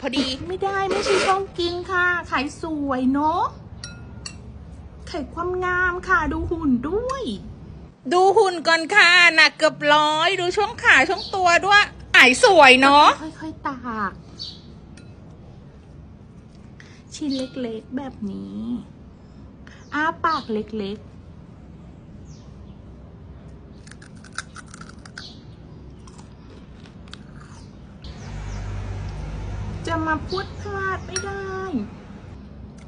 พอดี ไม่ได้ไม่ใช่ช่องกินค่ะขายสวยเนาะขายความงามค่ะ ดูหุ่นด้วย ดูหุ่นก่อนค่ะ หนักเกือบร้อย ดูช่วงขาช่วงตัวด้วยขายสวยเนาะ ค่อยๆตาก ชิ้นเล็กๆแบบนี้ อ้าปากเล็กๆ จะมาพูดพลาดไม่ได้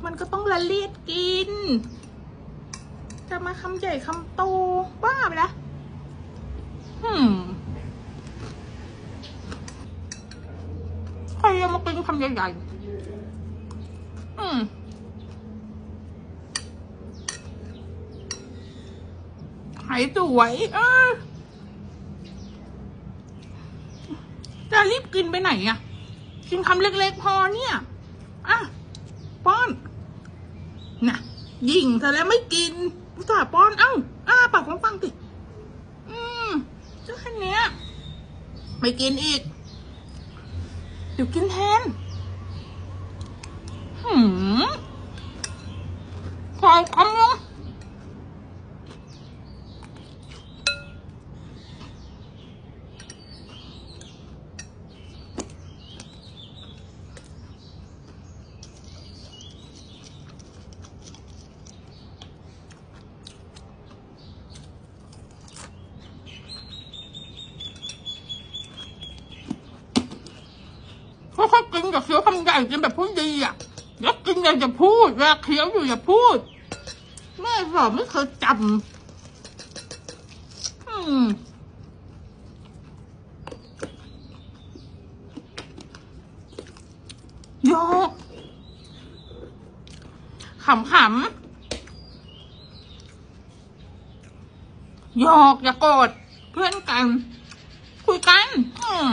มันก็ต้องละเลียดกิน จะมาคำใหญ่คำโตบ้าไปละหืมใครจะมากินคำใหญ่ๆอืมหายสวย เออจะรีบกินไปไหนอะ กินคำเล็กๆ พอเนี่ย อะ ป้อนน่ะยิงเธอแล้วไม่กินอุตส่าห์ป้อน เอ้า อ้า ปากฟังๆสิอืมเจ้าแค่เนี้ยไม่กินอีก เดี๋ยวกินแทนหืมขอคำ นึงค่อยกินกับเคี้ยวคำใหญ่กินแบบผู้ดีอะแล้วกินอย่าจะพูดเวลาเคี้ยวอยู่อย่าพูดแม่สอนไม่เคยจำอืมโยกขำขำหยอกอย่าโกรธเพื่อนกัน คุยกัน อืม